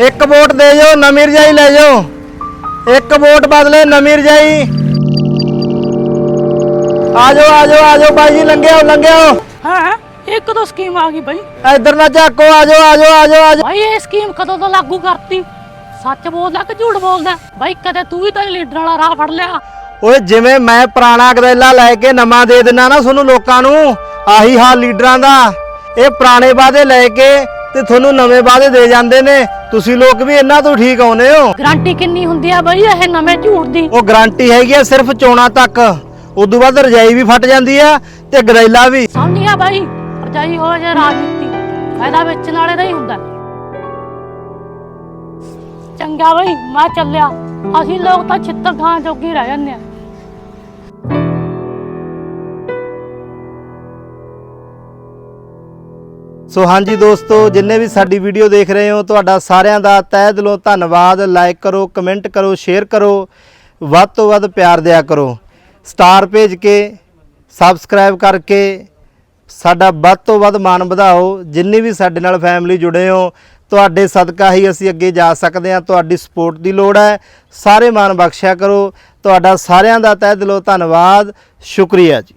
ਇੱਕ ਵੋਟ ਦੇ ਜਾਓ ਨਵੀਂ ਰਜਾਈ ਲੈ ਜਾਓ। ਇੱਕ ਵੋਟ ਬਦਲੇ ਨਵੀਂ ਰਜਾਈ। ਆ ਜਾਓ ਆ ਜਾਓ ਆ ਜਾਓ ਬਾਈ ਜੀ ਲੰਘਿਓ ਲੰਘਿਓ ਹਾਂ ਇੱਕ ਤਾਂ ਸਕੀਮ ਆ ਗਈ ਬਾਈ। ਇੱਧਰ ਨਾ ਝਾਕੋ ਆ ਜਾਓ ਆ ਜਾਓ ਆ ਜਾਓ ਆ ਜਾਓ। ਬਾਈ ਇਹ ਸਕੀਮ ਕਦੋਂ ਤੋਂ ਲਾਗੂ ਕਰਤੀ? ਸੱਚ ਬੋਲਦਾ ਕਿ ਝੂਠ ਬੋਲਦਾ? ਬਾਈ ਕਦੇ ਤੂੰ ਵੀ ਤਾਂ ਲੀਡਰ ਵਾਲਾ ਰਾਹ ਫੜ ਲਿਆ? ਓਏ ਜਿਵੇਂ ਮੈਂ ਪੁਰਾਣਾ ਗਦੈਲਾ ਲੈ ਕੇ ਨਵਾਂ ਦੇ ਦਿੰਨਾ ਨਾ ਤੁਹਾਨੂੰ ਲੋਕਾਂ ਨੂੰ ਆਹੀ ਹਾਲ ਲੀਡਰਾਂ ਦਾ। ਇਹ ਪੁਰਾਣੇ ਵਾਅਦੇ ਲੈ ਕੇ ਤੇ ਤੁਹਾਨੂੰ ਨਵੇਂ ਵਾਅਦੇ ਦੇ ਜਾਂਦੇ ਨੇ। ਤੁਸੀਂ ਲੋਕ ਵੀ ਇਹਨਾਂ ਤੋਂ ਠੀਕ ਆਉਨੇ ਹੋ। ਗਾਰੰਟੀ ਕਿੰਨੀ ਹੁੰਦੀ ਆ ਬਾਈ ਇਹ ਨਵੇਂ ਝੂਠ ਦੀ? ਉਹ ਗਾਰੰਟੀ ਹੈਗੀ ਆ ਸਿਰਫ ਚੋਣਾਂ ਤੱਕ। ਉਦੋਂ ਬਾਅਦ ਰਜਾਈ ਵੀ ਫਟ ਜਾਂਦੀ ਆ ਤੇ ਗਦੈਲਾ ਵੀ। ਸਮਝਿਆ ਬਾਈ। ਰਜਾਈ ਹੋ ਜੇ ਰਾਜਨੀਤੀ। ਫਾਇਦਾ ਵੇਚਣ ਵਾਲੇ ਦਾ ਹੀ ਹੁੰਦਾ। ਚੰਗਾ ਬਾਈ ਮੈਂ ਚੱਲਿਆ। ਅਸੀਂ ਲੋਕ ਤਾਂ ਛਿੱਤਰ ਖਾਂ ਜੋਗੀ ਰਹਿ ਜਾਂਦੇ ਆ। ਸੋ ਹਾਂਜੀ ਦੋਸਤੋ, ਜਿੰਨੇ ਵੀ ਸਾਡੀ ਵੀਡੀਓ ਦੇਖ ਰਹੇ ਹੋ, ਤੁਹਾਡਾ ਸਾਰਿਆਂ ਦਾ ਤਹਿ ਦਿਲੋਂ ਧੰਨਵਾਦ। ਲਾਈਕ ਕਰੋ ਕਮੈਂਟ ਕਰੋ ਸ਼ੇਅਰ ਕਰੋ। ਵੱਧ ਤੋਂ ਵੱਧ ਪਿਆਰ ਦਿਆ ਕਰੋ। ਸਟਾਰ ਭੇਜ ਕੇ ਸਬਸਕ੍ਰਾਈਬ ਕਰਕੇ ਸਾਡਾ ਵੱਧ ਤੋਂ ਵੱਧ ਮਾਣ ਵਧਾਓ। ਜਿੰਨੀ ਵੀ ਸਾਡੇ ਨਾਲ ਫੈਮਿਲੀ ਜੁੜੇ ਹੋ, ਤੁਹਾਡੇ ਸਦਕਾ ਹੀ ਅਸੀਂ ਅੱਗੇ ਜਾ ਸਕਦੇ ਹਾਂ। ਤੁਹਾਡੀ ਸਪੋਰਟ ਦੀ ਲੋੜ ਹੈ। ਸਾਰੇ ਮਾਣ ਬਖਸ਼ਿਆ ਕਰੋ। ਤੁਹਾਡਾ ਸਾਰਿਆਂ ਦਾ ਤਹਿ ਦਿਲੋਂ ਧੰਨਵਾਦ। ਸ਼ੁਕਰੀਆ ਜੀ।